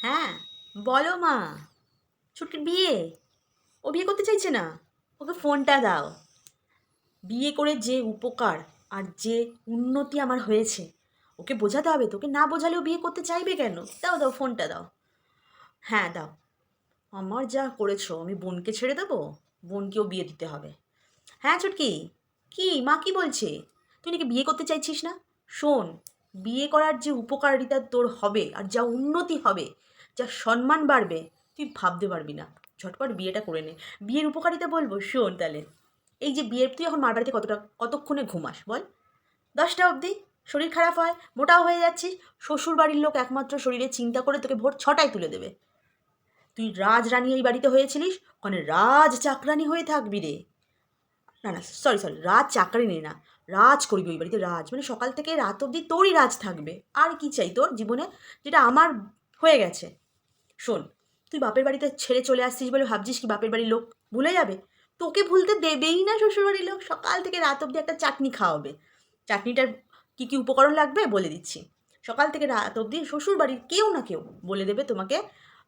হ্যাঁ বলো মা। ছুটির বিয়ে? ও বিয়ে করতে চাইছে না। ওকে ফোনটা দাও। বিয়ে করে যে উপকার আর যে উন্নতি আমার হয়েছে, ওকে বোঝাতে হবে। তোকে না বোঝালেও বিয়ে করতে চাইবে কেন? দাও দাও, ফোনটা দাও। হ্যাঁ দাও। আমার যা করেছ, আমি বোনকে ছেড়ে দেবো? বোনকেও বিয়ে দিতে হবে। হ্যাঁ ছুটকি। কি? মা কি বলছে? তুই নাকি বিয়ে করতে চাইছিস না? শোন বিয়ে করার যে উপকারিতা তোর হবে আর যা উন্নতি হবে, যা সম্মান বাড়বে, তুই ভাবতে পারবি না। ঝটপট বিয়েটা করে নে। বিয়ের উপকারিতা বলব? শোন তাহলে। এই যে বিয়ের, তুই এখন মার বাড়িতে কতটা, কতক্ষণে ঘুমাস বল? দশটা অবধি। শরীর খারাপ হয়, মোটাও হয়ে যাচ্ছিস। শ্বশুর বাড়ির লোক একমাত্র শরীরে চিন্তা করে তোকে ভোর ছটায় তুলে দেবে। তুই রাজরানী এই বাড়িতে হয়েছিলিস? ওখানে রাজ চাকরানি হয়ে থাকবি রে। না না সরি সরি রাজ চাকরানি না। রাজ করবি ওই বাড়িতে, রাজ। মানে সকাল থেকে রাত অবধি তোরই রাজ থাকবে। আর কি চাই তোর জীবনে? যেটা আমার হয়ে গেছে। শোন, তুই বাপের বাড়িতে ছেড়ে চলে আসছিস বলে ভাবছিস কি বাপের বাড়ির লোক ভুলে যাবে? তোকে ভুলতে দেবেই না শ্বশুরবাড়ির লোক। সকাল থেকে রাত অবধি একটা চাটনি খাওয়াবে। চাটনিটার কী কী উপকরণ লাগবে বলে দিচ্ছি। সকাল থেকে রাত অবধি শ্বশুরবাড়ির কেউ না কেউ বলে দেবে তোমাকে,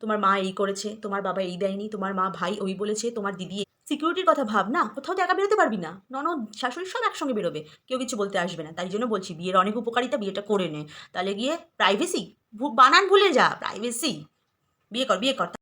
তোমার মা এই করেছে, তোমার বাবা এই দেয়নি, তোমার মা ভাই ওই বলেছে, তোমার দিদি সিকিউরিটির কথা ভাব না, কোথাও তো একা বেরোতে পারবি না। ননদ, শাশুড়ি সব একসঙ্গে বেরোবে, কেউ কিছু বলতে আসবে না। তাই জন্য বলছি, বিয়ের অনেক উপকারিতা বিয়েটা করে নে। তাহলে গিয়ে প্রাইভেসি বানান ভুলে যা প্রাইভেসি বিয়ে কর বিয়ে কর।